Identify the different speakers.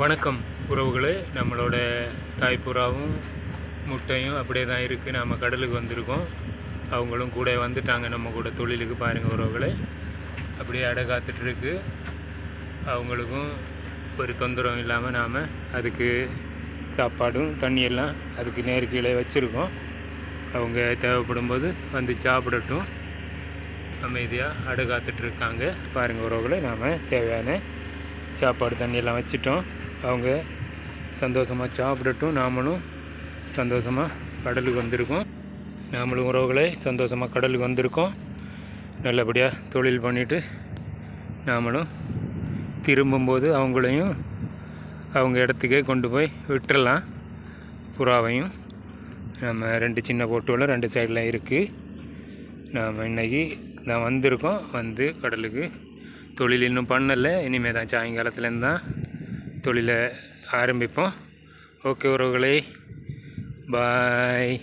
Speaker 1: வணக்கம் உறவுகளே. நம்மளோட தாய்ப்புறாவும் முட்டையும் அப்படியே தான் இருக்குது நாம் கடலுக்கு வந்திருக்கோம். அவங்களும் கூட வந்துட்டாங்க. நம்ம கூட தொழிலுக்கு பாருங்கள் உறவுகளே. அப்படியே அடை காத்துட்ருக்கு அவங்களுக்கும் ஒரு தொந்தரவும் இல்லாமல் நாம் அதுக்கு சாப்பாடும் தண்ணியெல்லாம் அதுக்கு நேர் கீழே வச்சுருக்கோம். அவங்க தேவைப்படும் போது வந்து சாப்பிடட்டும். அமைதியாக அடை காத்துட்ருக்காங்க பாருங்கள் உறவுகளை நாம் தேவையான சாப்பாடு தண்ணியெல்லாம் வச்சிட்டோம். அவங்க சந்தோஷமாக சாப்பிடட்டும் நாமளும் சந்தோஷமாக கடலுக்கு வந்திருக்கோம். நாமளும் உறவுகளை சந்தோஷமாக கடலுக்கு வந்திருக்கோம். நல்லபடியாக தொழில் பண்ணிவிட்டு நாமளும் திரும்பும்போது அவங்களையும் அவங்க இடத்துக்கே கொண்டு போய் விட்டுறலாம். புறாவையும் நம்ம ரெண்டு சின்ன போட்டுகளும் ரெண்டு சைடில் இருக்குது நாம் இன்னைக்கு நான் வந்திருக்கோம். வந்து கடலுக்கு தொழில் இன்னும் பண்ணலை. இனிமேல் தான் சாயங்காலத்துலேருந்து தான் தொழிலை ஆரம்பிப்போம். ஓகே உறவுகளே. பாய்.